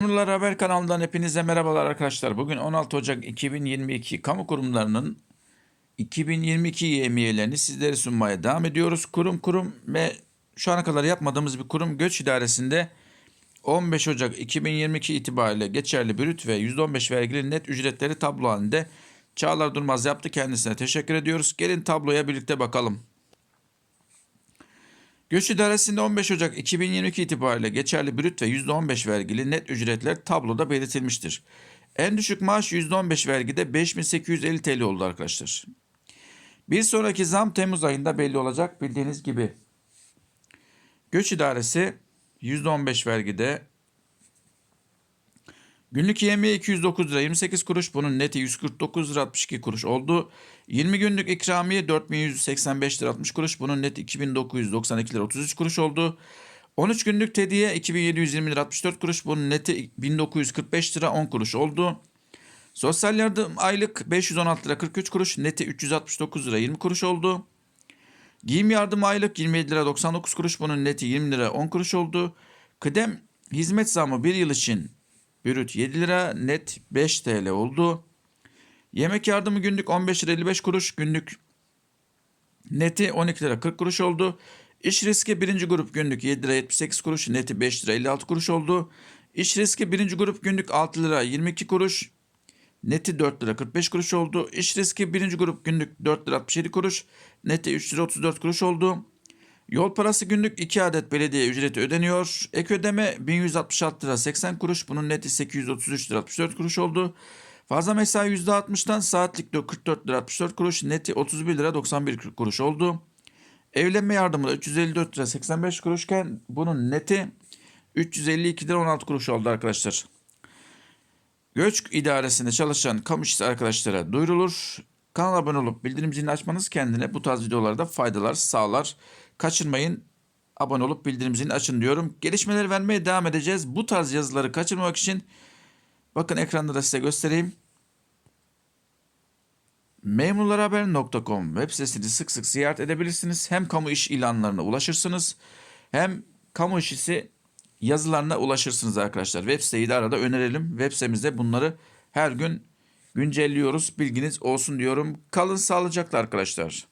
Memurlar Haber kanalından hepinize merhabalar arkadaşlar. Bugün 16 Ocak 2022 kamu kurumlarının 2022 yemiyelerini sizlere sunmaya devam ediyoruz. Kurum kurum ve şu ana kadar yapmadığımız bir kurum göç idaresinde 15 Ocak 2022 itibariyle geçerli brüt ve %15 vergili net ücretleri tablo halinde Çağlar Durmaz yaptı. Kendisine teşekkür ediyoruz. Gelin tabloya birlikte bakalım. Göç İdaresi'nde 15 Ocak 2022 itibariyle geçerli brüt ve %15 vergili net ücretler tabloda belirtilmiştir. En düşük maaş %15 vergide 5850 TL oldu arkadaşlar. Bir sonraki zam Temmuz ayında belli olacak bildiğiniz gibi. Göç İdaresi %15 vergide Günlük yemeği 209 lira 28 kuruş. Bunun neti 149 lira 62 kuruş oldu. 20 günlük ikramiye 4185 lira 60 kuruş. Bunun neti 2992 lira 33 kuruş oldu. 13 günlük tediye 2720 lira 64 kuruş. Bunun neti 1945 lira 10 kuruş oldu. Sosyal yardım aylık 516 lira 43 kuruş. Neti 369 lira 20 kuruş oldu. Giyim yardım aylık 27 lira 99 kuruş. Bunun neti 20 lira 10 kuruş oldu. Kıdem hizmet zamı bir yıl için Brüt 7 lira, net 5 TL oldu. Yemek yardımı günlük 15 lira 55 kuruş, günlük neti 12 lira 40 kuruş oldu. İş riski birinci grup günlük 7 lira 78 kuruş, neti 5 lira 56 kuruş oldu. İş riski birinci grup günlük 6 lira 22 kuruş, neti 4 lira 45 kuruş oldu. İş riski birinci grup günlük 4 lira 67 kuruş, neti 3 lira 34 kuruş oldu. Yol parası günlük 2 adet belediye ücreti ödeniyor. Ek ödeme 1166 lira 80 kuruş. Bunun neti 833 lira 64 kuruş oldu. Fazla mesai %60'dan saatlik de 44 lira 64 kuruş. Neti 31 lira 91 kuruş oldu. Evlenme yardımı da 354 lira 85 kuruşken bunun neti 352 lira 16 kuruş oldu arkadaşlar. Göç idaresinde çalışan kamu işçisi arkadaşlara duyurulur. Kanala abone olup bildirim zilini açmanız kendine bu tarz videolarda faydalar sağlar. Kaçırmayın. Abone olup bildirim zilini açın diyorum. Gelişmeleri vermeye devam edeceğiz. Bu tarz yazıları kaçırmamak için bakın ekranda da size göstereyim. Memurlarhaber.com web sitesini sık sık ziyaret edebilirsiniz. Hem kamu iş ilanlarına ulaşırsınız hem kamu işçisi yazılarına ulaşırsınız arkadaşlar. Web siteyi de arada önerelim. Web sitemizde bunları her gün güncelliyoruz. Bilginiz olsun diyorum. Kalın sağlıcakla arkadaşlar.